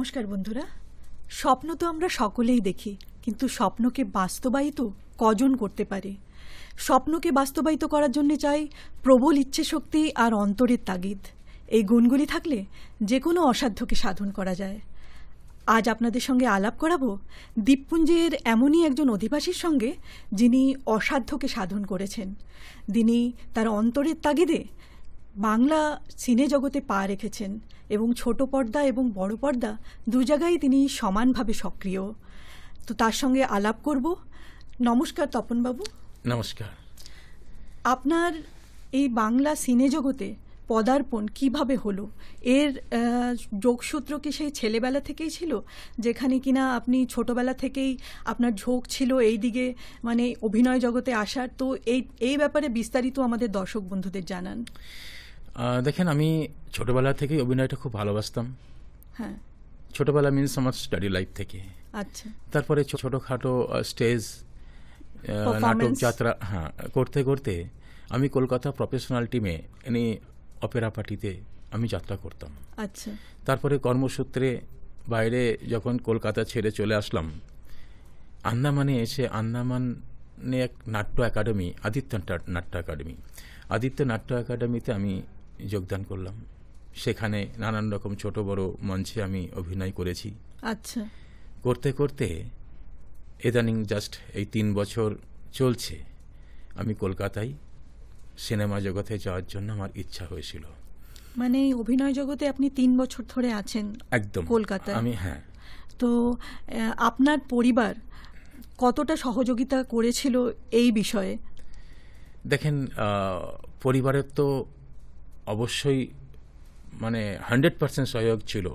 নমস্কার, বন্ধুরা। স্বপ্ন তো আমরা সকলেই দেখি, কিন্তু স্বপ্নকে বাস্তবায়িত কজন করতে পারে? স্বপ্নকে বাস্তবায়িত করার জন্য চাই প্রবল ইচ্ছে শক্তি আর অন্তরের তাগিদ। এই গুণগুলি থাকলে যে কোনো অসাধ্যকে সাধন করা যায়। আজ আপনাদের সঙ্গে আলাপ করাবো দ্বীপপুঞ্জের এমনই একজন অধিবাসীর সঙ্গে যিনি অসাধ্যকে সাধন করেছেন। যিনি তার অন্তরের তাগিদে বাংলা সিনে জগতে পা রেখেছেন। এবং ছোট পর্দা এবং বড় পর্দা দু জায়গায় তিনি সমানভাবে সক্রিয়। তো তার সঙ্গে আলাপ করব। নমস্কার তপনবাবু। নমস্কার। আপনার এই বাংলা সিনে জগতে পদার্পণ কীভাবে হলো? এর যোগসূত্র কি সেই ছেলেবেলা থেকেই ছিল? যেখানে কিনা আপনি ছোটবেলা থেকেই আপনার ঝোঁক ছিল এই দিকে মানে অভিনয় জগতে আসার। তো এই এই ব্যাপারে বিস্তারিত আমাদের দর্শক বন্ধুদের জানান। দেখেন আমি ছোটবেলা থেকেই অভিনয়টা খুব ভালোবাসতাম। হ্যাঁ। ছোটবেলা মিনস আমার স্টাডি লাইফ থেকে। আচ্ছা। তারপরে ছোটখাটো স্টেজ নাটক যাত্রা হ্যাঁ করতে করতে আমি কলকাতা প্রফেশনাল টিমে এনে অপেরা পার্টিতে আমি যাত্রা করতাম। আচ্ছা। তারপরে কর্মসূত্রে বাইরে যখন কলকাতা ছেড়ে চলে আসলাম আন্দামানে এসে আন্দামানে এক নাট্য একাডেমি আদিত্য নাট- নাট্য একাডেমি আদিত্য নাট্য একাডেমিতে আমি যোগদান করলাম। সেখানে নানান রকম ছোট বড় মঞ্চে আমি অভিনয় করেছি। আচ্ছা। করতে করতে ইদানিং জাস্ট এই তিন বছর চলছে। আমি কলকাতায় সিনেমা জগতে যাওয়ার জন্য আমার ইচ্ছা হয়েছিল। মানে অভিনয় জগতে আপনি তিন বছর ধরে আছেন একদম। কলকাতায়? আমি হ্যাঁ। তো আপনার পরিবার কতটা সহযোগিতা করেছিল এই বিষয়ে? দেখেন পরিবারের তো অবশ্যই মানে হান্ড্রেড পার্সেন্ট সহযোগ ছিল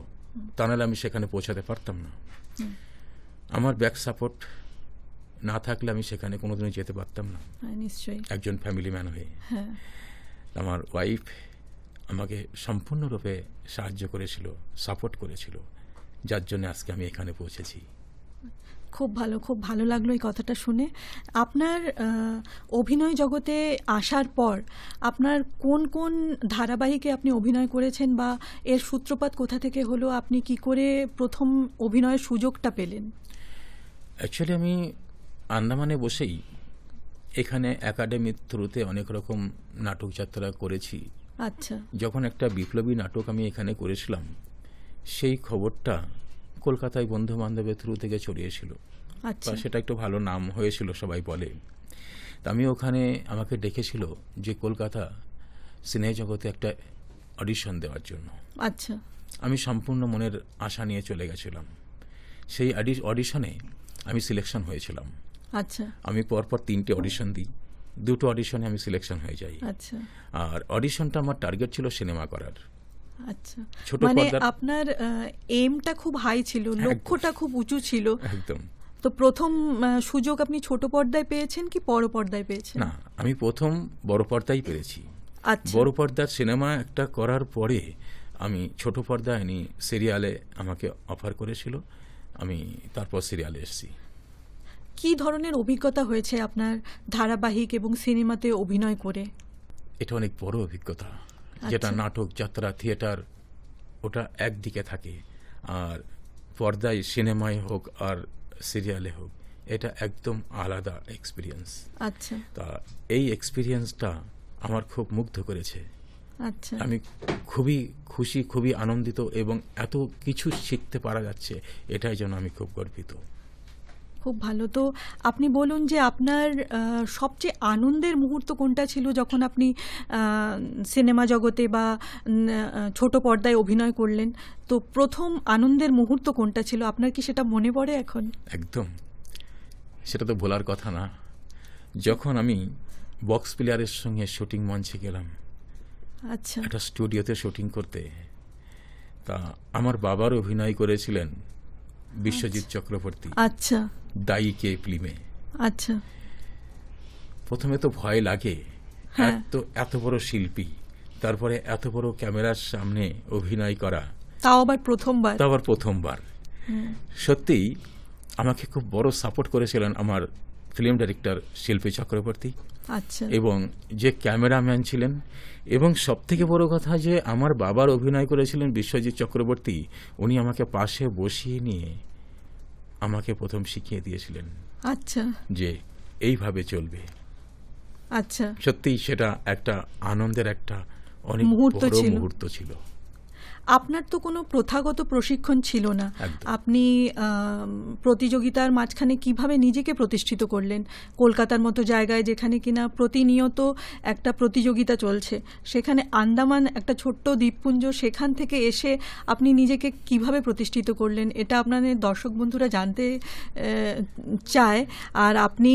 তা নাহলে আমি সেখানে পৌঁছাতে পারতাম না। আমার ব্যাক সাপোর্ট না থাকলে আমি সেখানে কোনোদিনই যেতে পারতাম না। হ্যাঁ নিশ্চয়ই। একজন ফ্যামিলি ম্যান হয়ে। হ্যাঁ। আমার ওয়াইফ আমাকে সম্পূর্ণরূপে সাহায্য করেছিল সাপোর্ট করেছিল যার জন্য আজকে আমি এখানে পৌঁছেছি। খুব ভালো খুব ভালো লাগল এই কথাটা শুনে। আপনার অভিনয় জগতে আসার পর আপনার কোন কোন ধারাবাহিকে আপনি অভিনয় করেছেন বা এর সূত্রপাত কোথা থেকে হলো? আপনি কি করে প্রথম অভিনয়ের সুযোগটা পেলেন? অ্যাকচুয়ালি আমি আন্দামানে বসেই এখানে একাডেমির থ্রুতে অনেক রকম নাটক যাত্রা করেছি। আচ্ছা। যখন একটা বিপ্লবী নাটক আমি এখানে করেছিলাম সেই খবরটা কলকাতায় বন্ধু বান্ধবের থ্রু থেকে ছড়িয়েছিল। আচ্ছা। সেটা একটু ভালো নাম হয়েছিল সবাই বলে। তা আমি ওখানে আমাকে ডেকেছিল যে কলকাতা সিনে জগতে একটা অডিশন দেওয়ার জন্য। আচ্ছা। আমি সম্পূর্ণ মনের আশা নিয়ে চলে গেছিলাম। সেই অডিশনে আমি সিলেকশন হয়েছিলাম। আচ্ছা। আমি পরপর তিনটে অডিশন দিই। দুটো অডিশনে আমি সিলেকশন হয়ে যাই। আচ্ছা। আর অডিশনটা আমার টার্গেট ছিল সিনেমা করার। আচ্ছা। ছোট মানে আপনার এমটা খুব হাই ছিল লক্ষ্যটা খুব উঁচু ছিল। একদম। তো প্রথম সুযোগ আপনি ছোট পর্দায় পেয়েছেন কি বড় পর্দায় পেয়েছেন? না আমি প্রথম বড় পর্দাই পেরেছি। আচ্ছা। বড় পর্দার সিনেমা একটা করার পরে আমি ছোট পর্দায় নি সিরিয়ালে আমাকে অফার করেছিল। আমি তারপর সিরিয়ালে এসেছি। কি ধরনের অভিজ্ঞতা হয়েছে আপনার ধারাবাহিক এবং সিনেমাতে অভিনয় করে? এটা অনেক বড় অভিজ্ঞতা। যেটা আচ্ছা। নাটক যাত্রা থিয়েটার ওটা একদিকে থাকে। আর পর্দায় সিনেমায় হোক আর সিরিয়ালে হোক এটা একদম আলাদা এক্সপিরিয়েন্স আচ্ছা। তা এই এক্সপিরিয়েন্সটা আমার খুব মুগ্ধ করেছে। আচ্ছা। আমি খুবই খুশি খুবই আনন্দিত এবং এত কিছু শিখতে পারা যাচ্ছে এটাই জন্য আমি খুব গর্বিত। খুব ভালো। তো আপনি বলুন যে আপনার সবচেয়ে আনন্দের মুহূর্ত কোনটা ছিল যখন আপনি সিনেমা জগতে বা ছোট পর্দায় অভিনয় করলেন? তো প্রথম আনন্দের মুহূর্ত কোনটা ছিল? আপনার কি সেটা মনে পড়ে এখন? একদম। সেটা তো ভোলার কথা না। যখন আমি বক্স প্লেয়ারের সঙ্গে শুটিং মঞ্চে গেলাম। আচ্ছা। একটা স্টুডিওতে শুটিং করতে। তা আমার বাবার অভিনয় করেছিলেন। বিশ্বজিৎ চক্রবর্তী। আচ্ছা। দায়ী কে ফিল্মে। আচ্ছা। প্রথমে তো ভয় লাগে। হ্যাঁ। এত এত বড় শিল্পী তারপরে এত বড় ক্যামেরার সামনে অভিনয় করা। তাও আবার প্রথমবার? তা আবার প্রথমবার। সত্যিই আমাকে খুব বড় সাপোর্ট করেছিলেন আমার ফিল্ম ডাইরেক্টর শিল্পী চক্রবর্তী। আচ্ছা। এবং যে ক্যামেরাম্যান ছিলেন এবং সব থেকে বড় কথা যে আমার বাবার অভিনয় করেছিলেন বিশ্বজিৎ চক্রবর্তী উনি আমাকে পাশে বসিয়ে নিয়ে আমাকে প্রথম শিখিয়ে দিয়েছিলেন। আচ্ছা। যে এইভাবে চলবে। আচ্ছা। সত্যিই সেটা একটা আনন্দের একটা অনেক মুহূর্ত ছিল। আপনার তো কোনো প্রথাগত প্রশিক্ষণ ছিল না। আপনি প্রতিযোগিতার মাঝখানে কীভাবে নিজেকে প্রতিষ্ঠিত করলেন? কলকাতার মতো জায়গায় যেখানে কিনা প্রতিনিয়ত একটা প্রতিযোগিতা চলছে সেখানে আন্দামান একটা ছোট্ট দ্বীপপুঞ্জ সেখান থেকে এসে আপনি নিজেকে কীভাবে প্রতিষ্ঠিত করলেন? এটা আপনাদের দর্শক বন্ধুরা জানতে চায়। আর আপনি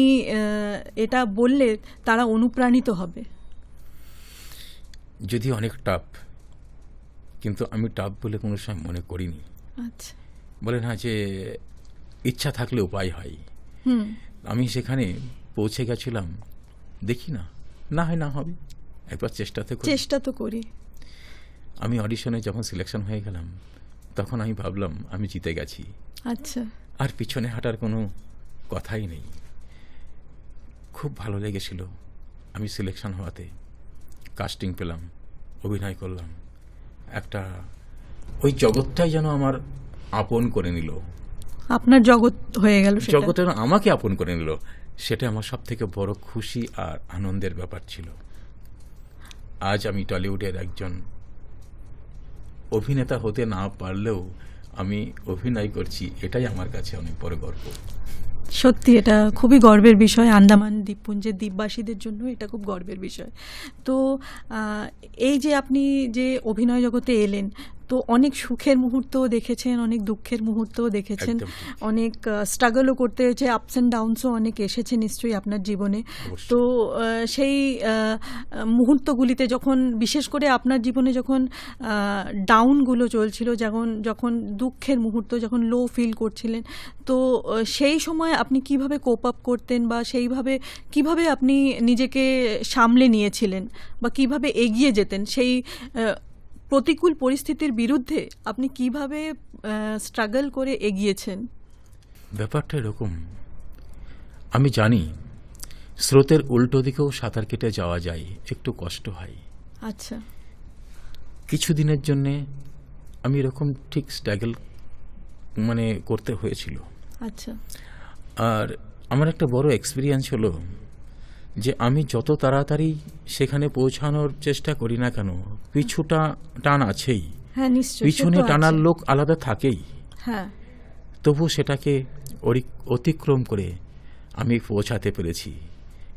এটা বললে তারা অনুপ্রাণিত হবে। যদি অনেক টাফ কিন্তু আমি টাফ বলে কোনো সময় মনে করিনি। আচ্ছা। বলে না যে ইচ্ছা থাকলে উপায় হয়। আমি সেখানে পৌঁছে গেছিলাম দেখি না না হয় না হবে একবার চেষ্টাতে করি। চেষ্টা তো করি। আমি অডিশনে যখন সিলেকশন হয়ে গেলাম তখন আমি ভাবলাম আমি জিতে গেছি। আচ্ছা। আর পিছনে হাঁটার কোনো কথাই নেই। খুব ভালো লেগেছিল। আমি সিলেকশন হওয়াতে কাস্টিং পেলাম অভিনয় করলাম। একটা ওই জগৎটাই যেন আমার আপন করে নিল। আপনার জগৎ হয়ে গেল যেন আমাকে আপন করে নিল সেটা আমার সব থেকে বড় খুশি আর আনন্দের ব্যাপার ছিল। আজ আমি টলিউডের একজন অভিনেতা হতে না পারলেও আমি অভিনয় করছি এটাই আমার কাছে অনেক বড় গর্ব। সত্যি, এটা খুবই গর্বের বিষয়। আন্দামান দ্বীপপুঞ্জের দ্বীপবাসীদের জন্য এটা খুব গর্বের বিষয়। তো এই যে আপনি যে অভিনয় জগতে এলেন তো অনেক সুখের মুহূর্তও দেখেছেন অনেক দুঃখের মুহূর্তও দেখেছেন অনেক স্ট্রাগলও করতে হয়েছে আপস অ্যান্ড ডাউনসও অনেক এসেছে নিশ্চয়ই আপনার জীবনে। তো সেই মুহূর্তগুলিতে যখন বিশেষ করে আপনার জীবনে যখন ডাউনগুলো চলছিল যখন যখন দুঃখের মুহূর্ত যখন লো ফিল করছিলেন তো সেই সময় আপনি কীভাবে কোপ আপ করতেন বা সেইভাবে কীভাবে আপনি নিজেকে সামলে নিয়েছিলেন বা কীভাবে এগিয়ে যেতেন সেই প্রতিকূল পরিস্থিতির বিরুদ্ধে আপনি কীভাবে স্ট্রাগল করে এগিয়েছেন? ব্যাপারটা এরকম। আমি জানি স্রোতের উল্টো দিকেও সাঁতার কেটে যাওয়া যায় একটু কষ্ট হয়। আচ্ছা। কিছুদিনের জন্যে আমি এরকম ঠিক স্ট্রাগল মানে করতে হয়েছিল। আচ্ছা। আর আমার একটা বড় এক্সপিরিয়েন্স হলো যে আমি যত তাড়াতাড়ি সেখানে পৌঁছানোর চেষ্টা করি না কেন পিছুটা টান আছেই। হ্যাঁ পিছনে টানার লোক আলাদা থাকেই। হ্যাঁ। তবু সেটাকে অতিক্রম করে আমি পৌঁছাতে পেরেছি।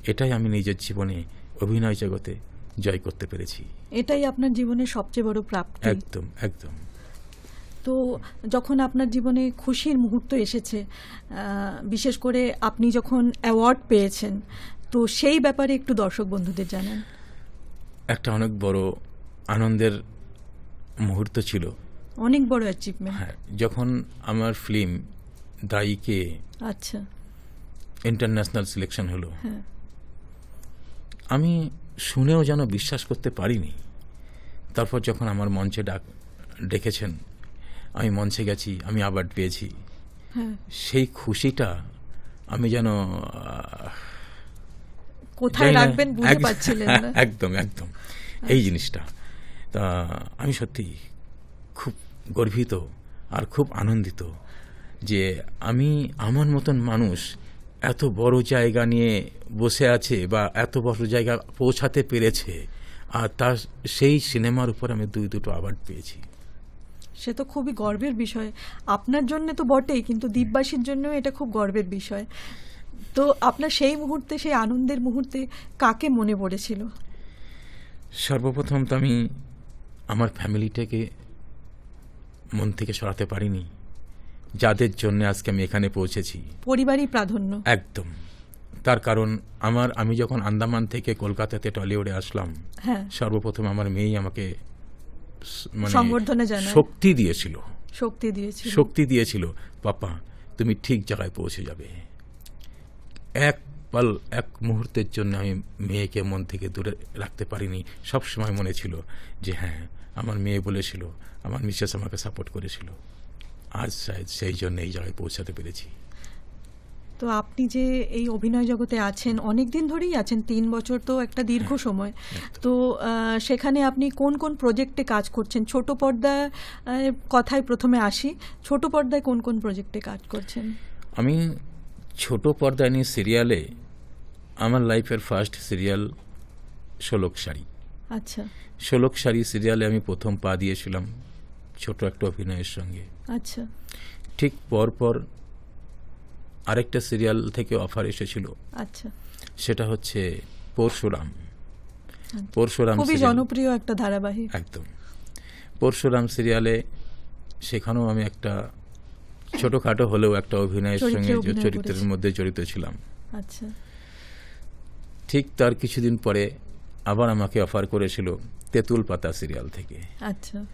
এটাই আমি নিজের জীবনে অভিনয় জগতে জয় করতে পেরেছি। এটাই আপনার জীবনের সবচেয়ে বড় প্রাপ্তি। একদম একদম। তো যখন আপনার জীবনে খুশির মুহূর্ত এসেছে বিশেষ করে আপনি যখন অ্যাওয়ার্ড পেয়েছেন তো সেই ব্যাপারে একটু দর্শক বন্ধুদের জানান। একটা অনেক বড় আনন্দের মুহূর্ত ছিল। অনেক বড় অ্যাচিভমেন্ট হ্যাঁ যখন আমার ফিল্ম দায়ীকে আচ্ছা। ইন্টারন্যাশনাল সিলেকশন হলো হ্যাঁ। আমি শুনেও যেন বিশ্বাস করতে পারিনি। তারপর যখন আমার মঞ্চে ডাক ডেকেছেন আমি মঞ্চে গেছি আমি আবার পেয়েছি। হ্যাঁ। সেই খুশিটা আমি যেন কোথায় রাখবেন বুঝে এক- পাচ্ছিলেন না। একদম একদম। এই জিনিসটা। তা আমি সত্যি খুব গর্বিত আর খুব আনন্দিত যে আমি আমার মতন মানুষ এত বড় জায়গা নিয়ে বসে আছে বা এত বড় জায়গা পৌঁছাতে পেরেছে আর তার সেই সিনেমার উপর আমি দুই দুটো অ্যাওয়ার্ড পেয়েছি। সে তো খুবই গর্বের বিষয়। আপনার জন্য তো বটেই কিন্তু দ্বীপবাসীর জন্য এটা খুব গর্বের বিষয়। তো আপনার সেই মুহূর্তে সেই আনন্দের মুহূর্তে কাকে মনে পড়েছিল? সর্বপ্রথম তো আমি আমার ফ্যামিলিটাকে মন থেকে সরাতে পারিনি। যাদের জন্য আজকে আমি এখানে পৌঁছেছি। পরিবারই প্রাধান্য। একদম। তার কারণ আমার আমি যখন আন্দামান থেকে কলকাতাতে টলিউডে আসলাম হ্যাঁ। সর্বপ্রথম আমার মেয়েই আমাকে মানে শক্তি দিয়েছিল। শক্তি দিয়েছিল। শক্তি দিয়েছিল পাপা তুমি ঠিক জায়গায় পৌঁছে যাবে। এক পাল এক মুহূর্তের জন্য আমি মেয়েকে মন থেকে দূরে রাখতে পারিনি। সব সময় মনে ছিল যে হ্যাঁ আমার মেয়ে বলেছিল আমার মিসেস আমাকে সাপোর্ট করেছিল। আজ শায়দ সেই জন্য এই জায়গায় পৌঁছাতে পেরেছি। তো আপনি যে এই অভিনয় জগতে আছেন অনেক দিন ধরেই আছেন তিন বছর তো একটা দীর্ঘ সময়। তো সেখানে আপনি কোন কোন প্রজেক্টে কাজ করছেন? ছোট পর্দায় আহ, কথায় প্রথমে আসি। ছোট পর্দায় কোন কোন প্রজেক্টে কাজ করছেন? আমি ছোট পর্দায় নিয়ে সিরিয়ালে আমার লাইফের ফার্স্ট সিরিয়াল ষোলক শাড়ি। আচ্ছা। ষোলক শাড়ি সিরিয়ালে আমি প্রথম পা দিয়েছিলাম ছোট একটা অভিনয়ের সঙ্গে। আচ্ছা। ঠিক পরপর আরেকটা সিরিয়াল থেকে অফার এসেছিল। আচ্ছা। সেটা হচ্ছে পরশুরাম। পরশুরাম খুবই জনপ্রিয় একটা ধারাবাহিক। একদম। পরশুরাম সিরিয়ালে সেখানেও আমি একটা ছোটখাটো হলেও একটা অভিনয়ের সঙ্গে চরিত্রের মধ্যে জড়িত ছিলাম। আচ্ছা। ঠিক তার কিছুদিন পরে আবার আমাকে অফার করেছিল তেঁতুল পাতা সিরিয়াল থেকে। আচ্ছা।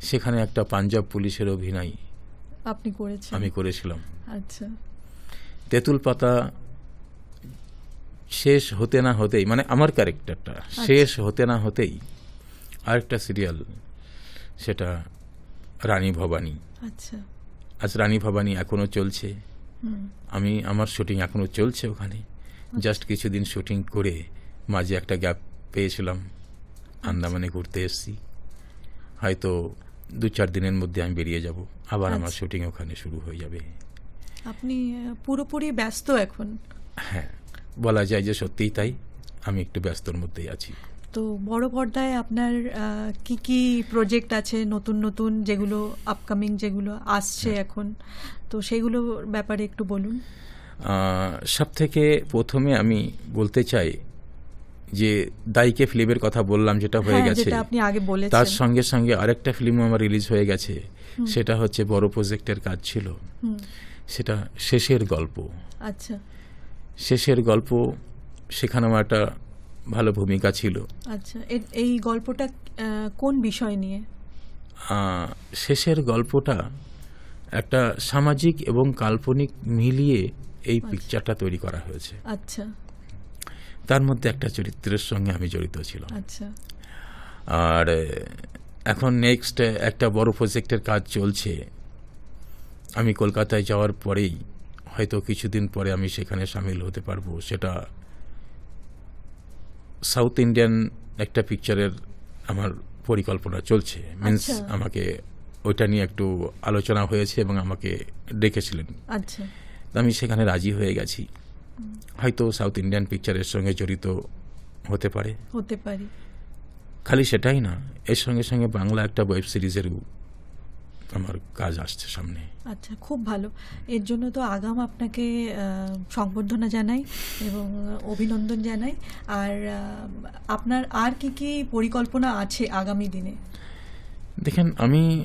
সেখানে একটা পাঞ্জাব পুলিশের অভিনয় আপনি করেছেন। আমি করেছিলাম। আচ্ছা। তেঁতুল পাতা শেষ হতে না হতেই মানে আমার ক্যারেক্টারটা শেষ হতে না হতেই আরেকটা সিরিয়াল সেটা রানী ভবানী। আচ্ছা। আজ রানী ভবানী এখনও চলছে। আমি আমার শুটিং এখনও চলছে ওখানে। জাস্ট কিছুদিন শুটিং করে মাঝে একটা গ্যাপ পেয়েছিলাম। আন্দামানে ঘুরতে এসেছি। হয়তো দু চার দিনের মধ্যে আমি বেরিয়ে যাব। আবার আমার আচ্ছা। শুটিং ওখানে শুরু হয়ে যাবে। আপনি পুরোপুরি ব্যস্ত এখন? হ্যাঁ। বলা যায় যে সত্যিই তাই। আমি একটু ব্যস্তর মধ্যেই আছি। তো বড় পর্দায় আপনার কি কি প্রজেক্ট আছে নতুন নতুন যেগুলো আপকামিং যেগুলো আসছে হ্যাঁ। এখন? তো সেগুলোর ব্যাপারে একটু বলুন। সব থেকে প্রথমে আমি বলতে চাই যে দাইকে ফিল্মের কথা বললাম যেটা হয়ে হ্যাঁ, গেছে। আপনি আগে তার সঙ্গে সঙ্গে আরেকটা ফিল্ম আমার রিলিজ হয়ে গেছে। সেটা হচ্ছে বড় প্রজেক্টের কাজ ছিল। সেটা শেষের গল্প। আচ্ছা। শেষের গল্প সেখানে আমার একটা ভালো ভূমিকা ছিল। আচ্ছা এই গল্পটা কোন বিষয় নিয়ে? শেষের গল্পটা একটা সামাজিক এবং কাল্পনিক মিলিয়ে এই পিকচারটা তৈরি করা হয়েছে। আচ্ছা। তার মধ্যে একটা চরিত্রের সঙ্গে আমি জড়িত ছিলাম। আচ্ছা। আর এখন নেক্সট একটা বড় প্রজেক্টের কাজ চলছে। আমি কলকাতায় যাওয়ার পরেই হয়তো কিছুদিন পরে আমি সেখানে সামিল হতে পারব সেটা সাউথ ইন্ডিয়ান একটা পিকচারের আমার পরিকল্পনা চলছে। মিন্স আচ্ছা। আমাকে ওইটা নিয়ে একটু আলোচনা হয়েছে এবং আমাকে ডেকেছিলেন। আচ্ছা। আমি সেখানে রাজি হয়ে গেছি। হয়তো সাউথ ইন্ডিয়ান পিকচারের সঙ্গে জড়িত হতে পারে। হতে পারি। খালি সেটাই না এর সঙ্গে সঙ্গে বাংলা একটা ওয়েব সিরিজেরও আমার কাজ আসছে সামনে। আচ্ছা খুব ভালো। এর জন্য তো আগাম আপনাকে সংবর্ধনা জানাই এবং অভিনন্দন জানাই। আর আপনার আর কি কি পরিকল্পনা আছে আগামী দিনে? দেখেন আমি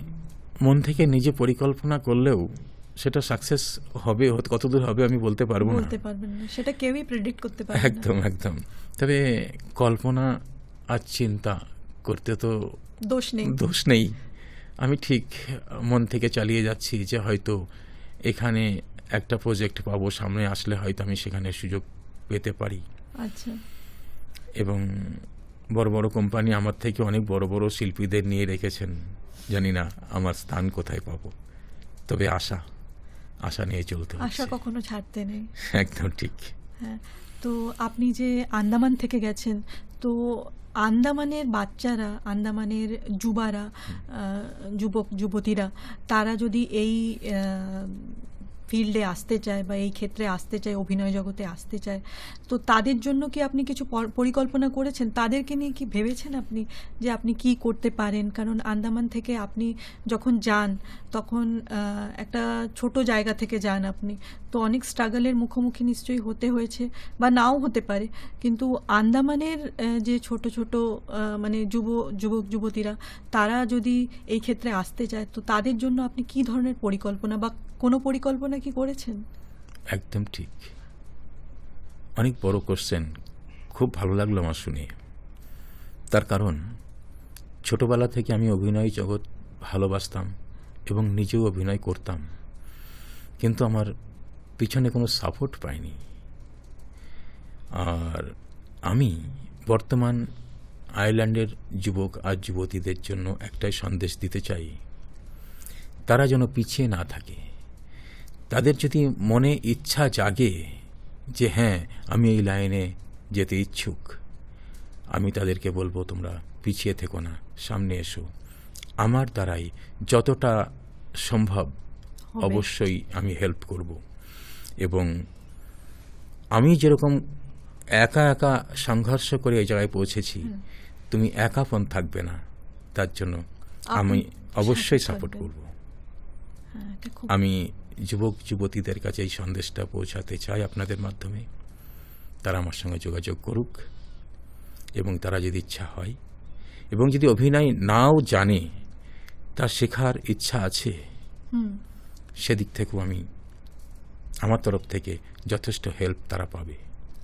মন থেকে নিজে পরিকল্পনা করলেও সেটা সাকসেস হবে কতদূর হবে আমি বলতে পারব না। বলতে পারবেন না। সেটা কেউই প্রেডিক্ট করতে পারবে না। একদম একদম। তবে কল্পনা আর চিন্তা করতে তো দোষ নেই। দোষ নেই। আমি ঠিক মন থেকে চালিয়ে যাচ্ছি যে হয়তো এখানে একটা প্রজেক্ট পাবো সামনে আসলে হয়তো আমি সেখানে সুযোগ পেতে পারি। আচ্ছা। এবং বড় বড় কোম্পানি আমার থেকে অনেক বড় বড় শিল্পীদের নিয়ে রেখেছেন। জানি না আমার স্থান কোথায় পাবো। তবে আশা আশা নিয়ে চলতে আশা কখনো ছাড়তে নেই। একদম ঠিক। হ্যাঁ। তো আপনি যে আন্দামান থেকে গেছেন, তো আন্দামানের বাচ্চারা, আন্দামানের যুবারা যুবক, যুবতীরা, তারা যদি এই ফিল্ডে আসতে চায় বা এই ক্ষেত্রে আসতে চায়, অভিনয় জগতে আসতে চায়, তো তাদের জন্য কি আপনি কিছু পরিকল্পনা করেছেন? তাদেরকে নিয়ে কি ভেবেছেন আপনি যে আপনি কি করতে পারেন? কারণ আন্দামান থেকে আপনি যখন যান, তখন একটা ছোট জায়গা থেকে যান আপনি, তো অনেক স্ট্রাগলের মুখোমুখি নিশ্চয়ই হতে হয়েছে বা নাও হতে পারে। কিন্তু আন্দামানের যে ছোট ছোট মানে যুব, যুবক, যুবতীরা, তারা যদি এই ক্ষেত্রে আসতে চায়, তো তাদের জন্য আপনি কি ধরনের পরিকল্পনা বা কোনো পরিকল্পনা কি করেছেন? একদম ঠিক। অনেক বড় কোশ্চেন খুব ভালো লাগল আমার শুনে। তার কারণ, ছোটবেলা থেকে আমি অভিনয় জগৎ ভালোবাসতাম এবং নিজেও অভিনয় করতাম। কিন্তু আমার পিছনে কোনো সাপোর্ট পাইনি। আর আমি বর্তমান আয়ারল্যান্ডের যুবক আর যুবতীদের জন্য একটাই সন্দেশ দিতে চাই। তারা যেন পিছিয়ে না থাকে। তাদের যদি মনে ইচ্ছা জাগে যে হ্যাঁ আমি এই লাইনে যেতে ইচ্ছুক আমি তাদেরকে বলব তোমরা পিছিয়ে থেকো না সামনে এসো। আমার দ্বারাই যতটা সম্ভব অবশ্যই আমি হেল্প করব। এবং আমি যেরকম একা একা সংঘর্ষ করে এই জায়গায় পৌঁছেছি তুমি একাপন থাকবে না। তার জন্য আমি অবশ্যই সাপোর্ট। করব। হ্যাঁ, আমি যুবক যুবতীদের কাছে এই সন্দেশটা পৌঁছাতে চাই আপনাদের মাধ্যমে। তারা আমার সঙ্গে যোগাযোগ করুক এবং তারা যদি ইচ্ছা হয় এবং যদি অভিনয় নাও জানে তার শেখার ইচ্ছা আছে সেদিক থেকেও আমি আমার তরফ থেকে যথেষ্ট হেল্প তারা পাবে।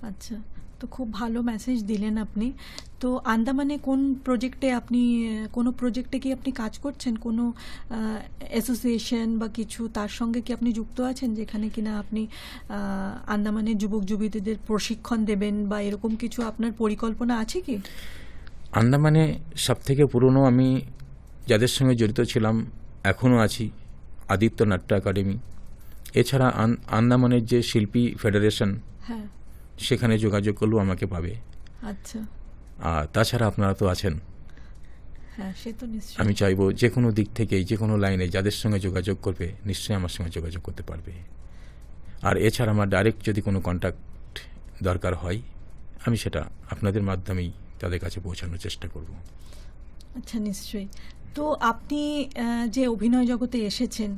আচ্ছা। তো খুব ভালো মেসেজ দিলেন আপনি। তো আন্দামানে কোন প্রজেক্টে আপনি কোনো প্রজেক্টে কি আপনি কাজ করছেন? কোনো অ্যাসোসিয়েশন বা কিছু তার সঙ্গে কি আপনি যুক্ত আছেন যেখানে কিনা আপনি আন্দামানের যুবক যুবতীদের প্রশিক্ষণ দেবেন বা এরকম কিছু আপনার পরিকল্পনা আছে কি? আন্দামানে সব থেকে পুরনো আমি যাদের সঙ্গে জড়িত ছিলাম এখনও আছি আদিত্য নাট্য একাডেমি এছাড়া আন্দামানের যে শিল্পী ফেডারেশন হ্যাঁ। সেখানে যোগাযোগ করলেও আমাকে পাবে। আচ্ছা। আর তাছাড়া আপনারা তো আছেন। হ্যাঁ আমি চাইব যে কোনো দিক থেকে যে কোনো লাইনে যাদের সঙ্গে যোগাযোগ করবে নিশ্চয়ই আমার সঙ্গে যোগাযোগ করতে পারবে। আর এছাড়া আমার ডাইরেক্ট যদি কোনো কন্ট্যাক্ট দরকার হয় আমি সেটা আপনাদের মাধ্যমেই তাদের কাছে পৌঁছানোর চেষ্টা করব। আচ্ছা নিশ্চয়ই। তো আপনি যে অভিনয় জগতে এসেছেন,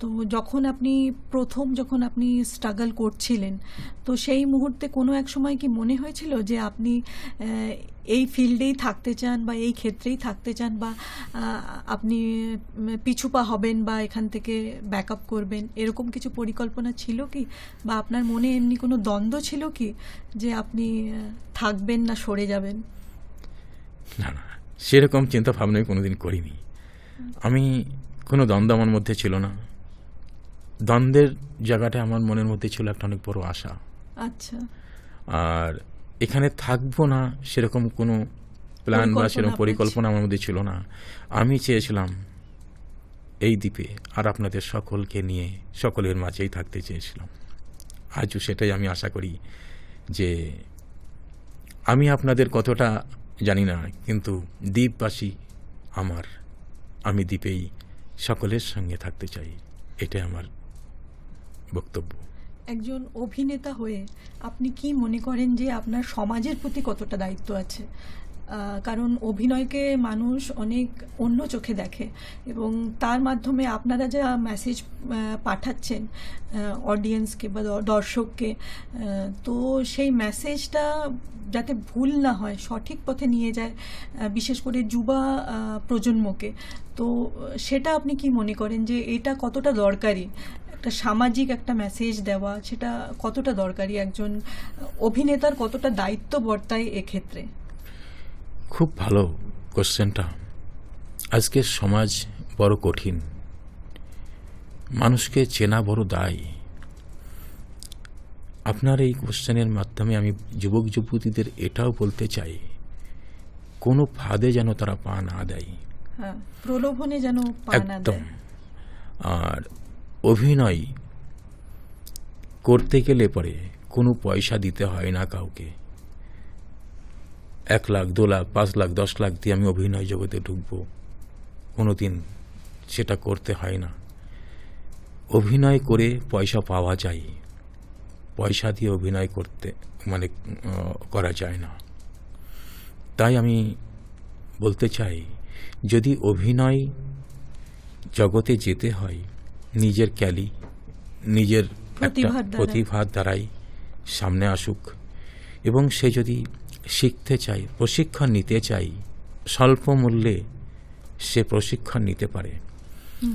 তো যখন আপনি প্রথম যখন আপনি স্ট্রাগল করছিলেন, তো সেই মুহূর্তে কোনো এক সময় কি মনে হয়েছিল যে আপনি এই ফিল্ডেই থাকতে চান বা এই ক্ষেত্রেই থাকতে চান বা আপনি পিছুপা হবেন বা এখান থেকে ব্যাকআপ করবেন? এরকম কিছু পরিকল্পনা ছিল কি? বা আপনার মনে এমনি কোনো দ্বন্দ্ব ছিল কি যে আপনি থাকবেন না, সরে যাবেন? না সেরকম চিন্তা ভাবনা আমি কোনোদিন করিনি। আমি কোনো দ্বন্দ্ব আমার মধ্যে ছিল না। দ্বন্দ্বের জায়গাটা আমার মনের মধ্যে ছিল একটা অনেক বড় আশা। আচ্ছা। আর এখানে থাকব না সেরকম কোনো প্ল্যান বা সেরকম পরিকল্পনা আমার মধ্যে ছিল না। আমি চেয়েছিলাম এই দ্বীপে আর আপনাদের সকলকে নিয়ে সকলের মাঝেই থাকতে চেয়েছিলাম। আজও সেটাই আমি আশা করি যে আমি আপনাদের কতটা জানি না, কিন্তু দ্বীপবাসী আমার। আমি দ্বীপেই সকলের সঙ্গে থাকতে চাই এটা আমার বক্তব্য। একজন অভিনেতা হয়ে আপনি কি মনে করেন যে আপনার সমাজের প্রতি কতটা দায়িত্ব আছে? কারণ অভিনয়কে মানুষ অনেক অন্য চোখে দেখে এবং তার মাধ্যমে আপনারা যা মেসেজ পাঠাচ্ছেন অডিয়েন্সকে বা দর্শককে তো সেই মেসেজটা যাতে ভুল না হয়, সঠিক পথে নিয়ে যায় বিশেষ করে যুবা প্রজন্মকে, তো সেটা আপনি কি মনে করেন যে এটা কতটা দরকারি? একটা সামাজিক একটা মেসেজ দেওয়া, সেটা কতটা দরকারি? একজন অভিনেতার কতটা দায়িত্ব বর্তায় এক্ষেত্রে? খুব ভালো কোশ্চেনটা। আজকের সমাজ বড় কঠিন। মানুষকে চেনা বড় দায়। আপনার এই কোশ্চেনের মাধ্যমে আমি যুবক যুবতীদের এটাও বলতে চাই কোনো ফাঁদে যেন তারা পা না দেয়। হ্যাঁ প্রলোভনে যেন একদম। আর অভিনয় করতে গেলে পরে কোনো পয়সা দিতে হয় না কাউকে। এক লাখ দু লাখ পাঁচ লাখ দশ লাখ দিয়ে আমি অভিনয় জগতে ঢুকবো। কোনো দিন সেটা করতে হয় না। অভিনয় করে পয়সা পাওয়া যায়। পয়সা দিয়ে অভিনয় করতে মানে করা যায় না। তাই আমি বলতে চাই যদি অভিনয় জগতে যেতে হয় নিজের ক্যালি নিজের একটা প্রতিভার দ্বারাই সামনে আসুক এবং সে যদি শিখতে চাই প্রশিক্ষণ নিতে চাই স্বল্প মূল্যে সে প্রশিক্ষণ নিতে পারে।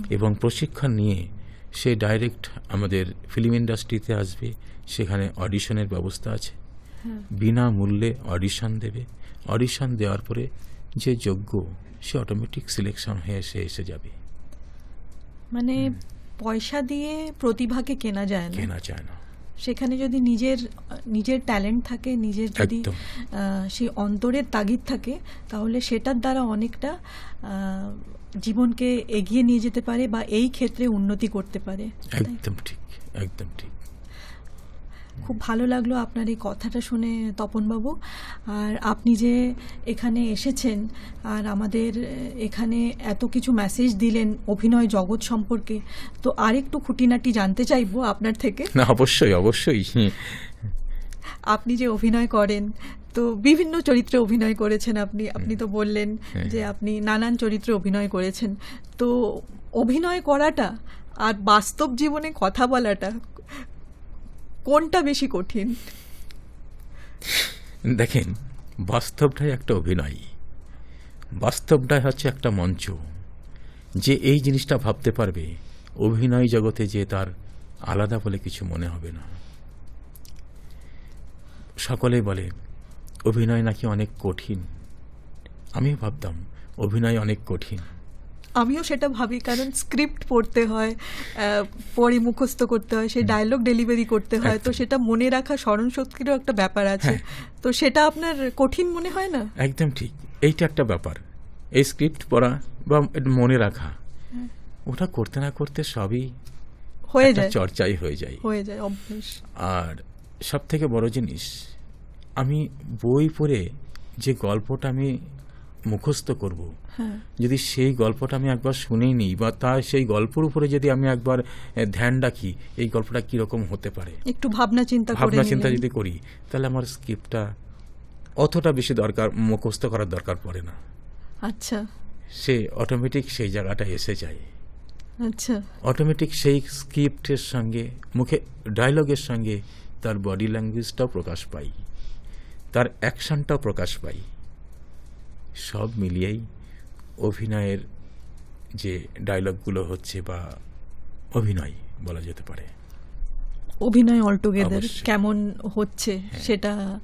এবং প্রশিক্ষণ নিয়ে সে ডাইরেক্ট আমাদের ফিল্ম ইন্ডাস্ট্রিতে আসবে সেখানে অডিশনের ব্যবস্থা আছে। হ্যাঁ বিনামূল্যে অডিশন দেবে। অডিশন দেওয়ার পরে যে যোগ্য সে অটোমেটিক সিলেকশন হয়ে সে এসে যাবে। মানে পয়সা দিয়ে প্রতিভাকে কেনা যায় না। কেনা চায় না। সেখানে যদি নিজের নিজের ট্যালেন্ট থাকে নিজের যদি সেই অন্তরের তাগিদ থাকে তাহলে সেটার দ্বারা অনেকটা জীবনকে এগিয়ে নিয়ে যেতে পারে বা এই ক্ষেত্রে উন্নতি করতে পারে। একদম ঠিক একদম ঠিক। খুব ভালো লাগল আপনার এই কথাটা শুনে তপনবাবু। আর আপনি যে এখানে এসেছেন আর আমাদের এখানে এত কিছু মেসেজ দিলেন অভিনয় জগৎ সম্পর্কে তো আরেকটু খুঁটিনাটি জানতে চাইব আপনার থেকে। না অবশ্যই অবশ্যই। আপনি যে অভিনয় করেন তো বিভিন্ন চরিত্রে অভিনয় করেছেন আপনি। আপনি তো বললেন হ্যাঁ। যে আপনি নানান চরিত্রে অভিনয় করেছেন। তো অভিনয় করাটা আর বাস্তব জীবনে কথা বলাটা কোনটা বেশি কঠিন? দেখেন, বাস্তবটাই একটা অভিনয়। বাস্তবটাই হচ্ছে একটা মঞ্চ। যে এই জিনিসটা ভাবতে পারবে, অভিনয় জগতে যে তার আলাদা বলে কিছু মনে হবে না। সকলেই বলে, অভিনয় নাকি অনেক কঠিন? আমিও ভাবতাম, অভিনয় অনেক কঠিন। আমিও সেটা ভাবি কারণ স্ক্রিপ্ট পড়তে হয় পরে মুখস্থ করতে হয় সেই ডায়লগ ডেলিভারি করতে হয় তো সেটা মনে রাখা স্মরণ শক্তিরও একটা ব্যাপার আছে। হ্যাঁ। তো সেটা আপনার কঠিন মনে হয় না? একদম ঠিক। এইটা একটা ব্যাপার। এই স্ক্রিপ্ট পড়া বা মনে রাখা ওটা করতে না করতে সবই হয়ে যায়। চর্চাই হয়ে যায়। হয়ে যায় অভ্যেস। আর সব থেকে বড় জিনিস আমি বই পড়ে যে গল্পটা আমি মুখস্থ করব। হ্যাঁ। যদি সেই গল্পটা আমি একবার শুনেই নিই বা তা সেই গল্পের উপরে যদি আমি একবার ধ্যান রাখি এই গল্পটা কীরকম হতে পারে? একটু ভাবনা চিন্তা ভাবনা চিন্তা যদি করি তাহলে আমার স্ক্রিপ্টটা অতটা বেশি দরকার মুখস্থ করার দরকার পড়ে না। আচ্ছা। সে অটোমেটিক সেই জায়গাটা এসে যায়। আচ্ছা। অটোমেটিক সেই স্ক্রিপ্টের সঙ্গে মুখে ডায়লগের সঙ্গে তার বডি ল্যাঙ্গুয়েজটাও প্রকাশ পাই। তার অ্যাকশনটাও প্রকাশ পাই। সব মিলিয়েই অভিনয়ের যে ডায়লগগুলো হচ্ছে বা অভিনয় বলা যেতে পারে অভিনয় অলটুগেদার। কেমন হচ্ছে হ্যাঁ। সেটা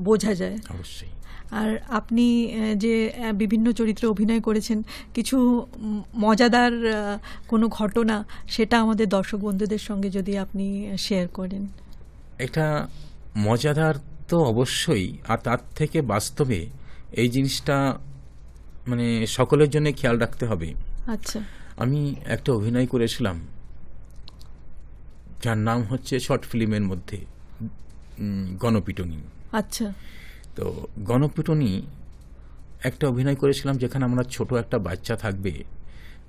বোঝা যায় অবশ্যই আর আপনি যে বিভিন্ন চরিত্রে অভিনয় করেছেন কিছু মজাদার কোনো ঘটনা সেটা আমাদের দর্শক বন্ধুদের সঙ্গে যদি আপনি শেয়ার করেন এটা মজাদার তো অবশ্যই আর তার থেকে বাস্তবে এই জিনিসটা মানে সকলের জন্য খেয়াল রাখতে হবে। আচ্ছা। আমি একটা অভিনয় করেছিলাম যার নাম হচ্ছে শর্ট ফিল্মের মধ্যে গণপিটুনি। আচ্ছা। তো গণপিটনি একটা অভিনয় করেছিলাম যেখানে আমরা ছোট একটা বাচ্চা থাকবে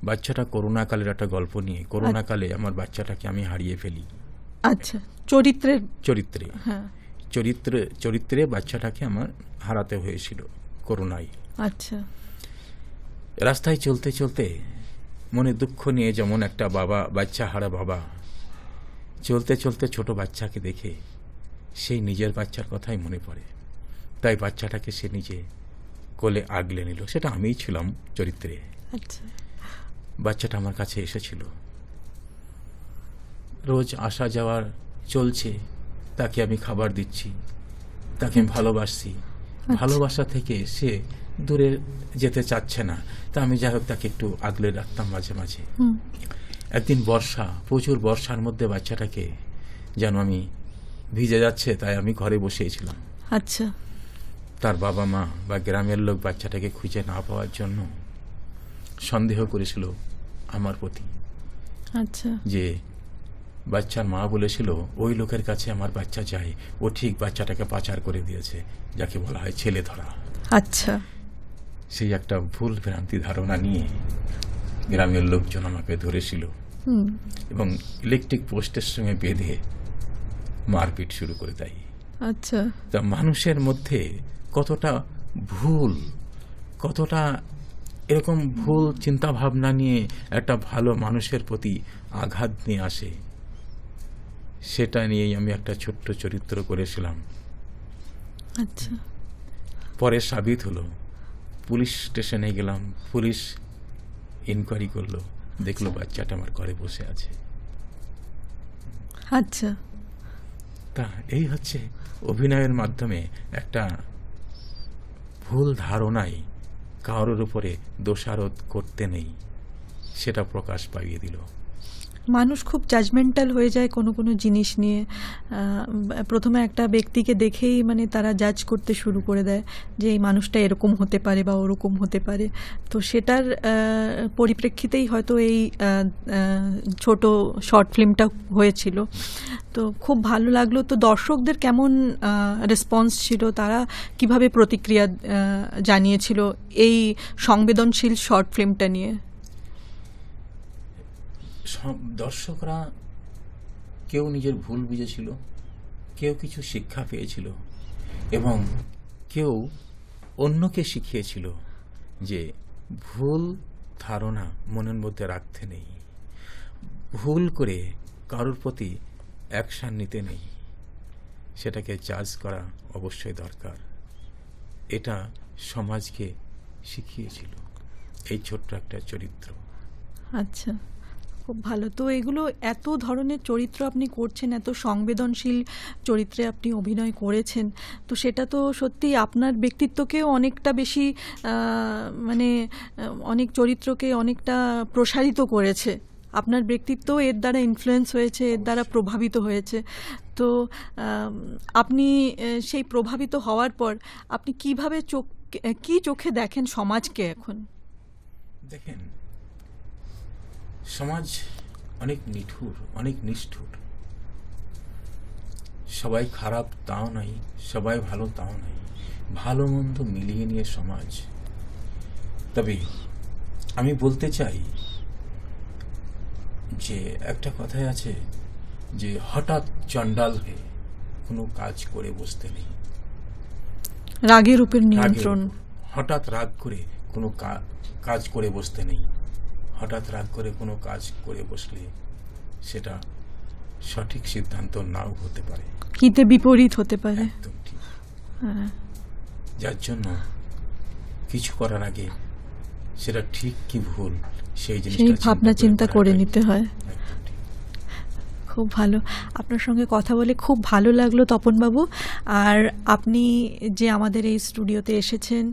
বাচ্চাটা করোনাকালের একটা গল্প নিয়ে করোনাকালে আমার বাচ্চাটাকে আমি হারিয়ে ফেলি। আচ্ছা চরিত্রের চরিত্রে। হ্যাঁ। চরিত্রে চরিত্রে বাচ্চাটাকে আমার হারাতে হয়েছিল। করোনায় আচ্ছা। রাস্তায় চলতে চলতে মনে দুঃখ নিয়ে যেমন একটা বাবা বাচ্চা হারা বাবা চলতে চলতে ছোট বাচ্চাকে দেখে সেই নিজের বাচ্চার কথাই মনে পড়ে। তাই বাচ্চাটাকে সে নিজে কোলে আগলে নিল। সেটা আমিই ছিলাম চরিত্রে। আচ্ছা। বাচ্চাটা আমার কাছে এসেছিল। রোজ আসা যাওয়ার চলছে তাকে আমি খাবার দিচ্ছি তাকে আমি ভালোবাসছি। ভালোবাসা থেকে সে দূরে যেতে চাচ্ছে না। তা আমি যাই হোক তাকে একটু আগলে রাখতাম মাঝে মাঝে। একদিন বর্ষা প্রচুর বর্ষার মধ্যে বাচ্চাটাকে যেন আমি ভিজে যাচ্ছে তাই আমি ঘরে বসেছিলাম আচ্ছা। তার বাবা মা বা গ্রামের লোক বাচ্চাটাকে খুঁজে না পাওয়ার জন্য সন্দেহ করেছিল আমার প্রতি আচ্ছা। যে বাচ্চার মা বলেছিল ওই লোকের কাছে আমার বাচ্চা যায় ও ঠিক বাচ্চাটাকে পাচার করে দিয়েছে যাকে বলা হয় ছেলে ধরা। আচ্ছা। সেই একটা ভুল ভ্রান্তি ধারণা নিয়ে গ্রামের লোকজন আমাকে ধরেছিল। হুম। এবং ইলেকট্রিক পোস্টের সঙ্গে বেঁধে মারপিট শুরু করে দেয়। আচ্ছা। তা মানুষের মধ্যে কতটা ভুল কতটা এরকম ভুল চিন্তা ভাবনা নিয়ে একটা ভালো মানুষের প্রতি আঘাত নিয়ে আসে সেটা নিয়েই আমি একটা ছোট্ট চরিত্র করেছিলাম। আচ্ছা। পরে সাবিত হলো। পুলিশ স্টেশনে গেলাম। পুলিশ ইনকোয়ারি করল। দেখল বাচ্চাটা আমার ঘরে বসে আছে। আচ্ছা। তা এই হচ্ছে অভিনয়ের মাধ্যমে একটা ভুল ধারণাই কারোর উপরে দোষারোপ করতে নেই সেটা প্রকাশ পাইয়ে দিল। মানুষ খুব জাজমেন্টাল হয়ে যায় কোনো কোনো জিনিস নিয়ে। প্রথমে একটা ব্যক্তিকে দেখেই মানে তারা জাজ করতে শুরু করে দেয় যে এই মানুষটা এরকম হতে পারে বা ওরকম হতে পারে। তো সেটার পরিপ্রেক্ষিতেই হয়তো এই ছোট শর্ট ফিল্মটা হয়েছিল। তো খুব ভালো লাগল। তো দর্শকদের কেমন রেসপন্স ছিল? তারা কীভাবে প্রতিক্রিয়া জানিয়েছিল এই সংবেদনশীল শর্ট ফিল্মটা নিয়ে? দর্শকরা কেউ নিজের ভুল বুঝেছিল, কেউ কিছু শিক্ষা পেয়েছিল এবং কেউ অন্যকে শিখিয়েছিল যে ভুল ধারণা মনের মধ্যে রাখতে নেই। ভুল করে কারোর প্রতি অ্যাকশান নিতে নেই। সেটাকে জাজ করা অবশ্যই দরকার। এটা সমাজকে শিখিয়েছিল। এই ছোট্ট একটা চরিত্র। আচ্ছা। খুব ভালো। তো এগুলো এত ধরনের চরিত্র আপনি করছেন, এত সংবেদনশীল চরিত্রে আপনি অভিনয় করেছেন, তো সেটা তো সত্যি আপনার ব্যক্তিত্বকেও অনেকটা বেশি মানে অনেক চরিত্রকে অনেকটা প্রসারিত করেছে। আপনার ব্যক্তিত্ব এর দ্বারা ইনফ্লুয়েন্স হয়েছে, এর দ্বারা প্রভাবিত হয়েছে। তো আপনি সেই প্রভাবিত হওয়ার পর আপনি কীভাবে চোখ, কি চোখে দেখেন সমাজকে এখন? দেখেন সমাজ অনেক নিঠুর অনেক নিষ্ঠুর। সবাই খারাপ তাও নাই সবাই ভালো তাও নাই। ভালো মন্দ মিলিয়ে নিয়ে সমাজ। তবে আমি বলতে চাই যে একটা কথাই আছে যে হঠাৎ চণ্ডাল হয়ে কোনো কাজ করে বসতে নেই। রাগের উপর নিয়ন্ত্রণ। হঠাৎ রাগ করে কোনো কাজ করে বসতে নেই। হঠাৎ রাগ করে কোনো কাজ করে বসলে সেটা সঠিক সিদ্ধান্ত নাও হতে পারে। কিতে বিপরীত হতে পারে? একদম ঠিক। হ্যাঁ। যার জন্য কিছু করার আগে সেটা ঠিক কি ভুল সেই জিনিসটা ভাবনা চিন্তা করে নিতে হয়। খুব ভালো। আপনার সঙ্গে কথা বলে খুব ভালো লাগল তপনবাবু। আর আপনি যে আমাদের এই স্টুডিওতে এসেছেন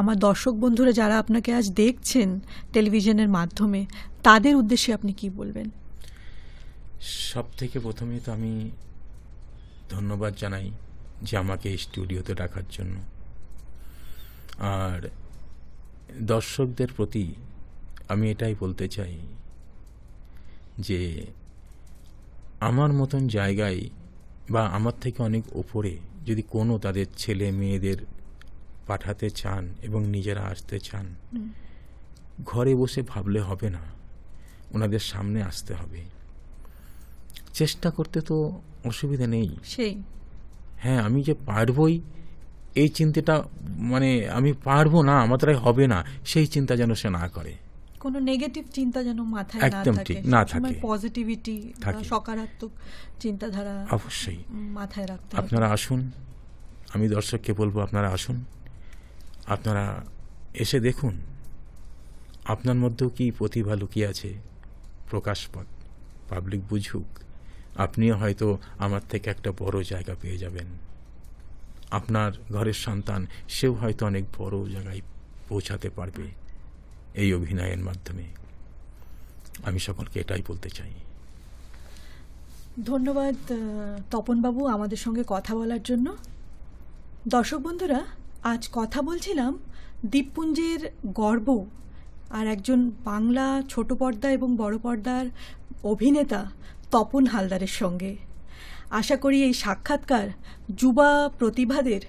আমার দর্শক বন্ধুরা যারা আপনাকে আজ দেখছেন টেলিভিশনের মাধ্যমে, তাদের উদ্দেশ্যে আপনি কি বলবেন? সব থেকে প্রথমে তো আমি ধন্যবাদ জানাই যে আমাকে এই স্টুডিওতে ডাকার জন্য। আর দর্শকদের প্রতি আমি এটাই বলতে চাই যে আমার মতন জায়গায় বা আমার থেকে অনেক ওপরে যদি কোনো তাদের ছেলে মেয়েদের পাঠাতে চান এবং নিজেরা আসতে চান ঘরে বসে ভাবলে হবে না। ওনাদের সামনে আসতে হবে। চেষ্টা করতে তো অসুবিধা নেই। সেই। হ্যাঁ আমি যে পারবই এই চিন্তাটা মানে আমি পারব না আমার দ্বারাই হবে না সেই চিন্তা যেন সে না করে। কোনো নেগেটিভ চিন্তা যেন মাথায় না একদম থাকে ঠিক, না থাকে। পজিটিভিটি সকারাত্মক চিন্তাধারা অবশ্যই। মাথায় রাখতে হবে। আপনারা আসুন আমি দর্শককে বলব আপনারা আসুন আপনারা এসে দেখুন আপনার মধ্যেও কি প্রতিভা লুকিয়ে আছে প্রকাশ পাক পাবলিক বুঝুক। আপনিও হয়তো আমার থেকে একটা বড় জায়গা পেয়ে যাবেন। আপনার ঘরের সন্তান সেও হয়তো অনেক বড় জায়গায় পৌঁছাতে পারবে। এই অভিনয়ের মাধ্যমে। আমি সকলকে এটাই বলতে চাই। ধন্যবাদ তপনবাবু, আমাদের সঙ্গে কথা বলার জন্য। দর্শক বন্ধুরা, আজ কথা বলছিলাম দ্বীপপুঞ্জের গর্ব আর একজন বাংলা ছোট পর্দা এবং বড় পর্দার অভিনেতা তপন হালদারের সঙ্গে। আশা করি এই সাক্ষাৎকার যুবা প্রতিভাদের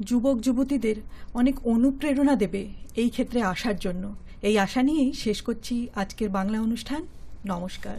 যুবক যুবতীদের অনেক অনুপ্রেরণা দেবে এই ক্ষেত্রে আসার জন্য। এই আশা নিয়েই শেষ করছি আজকের বাংলা অনুষ্ঠান। নমস্কার।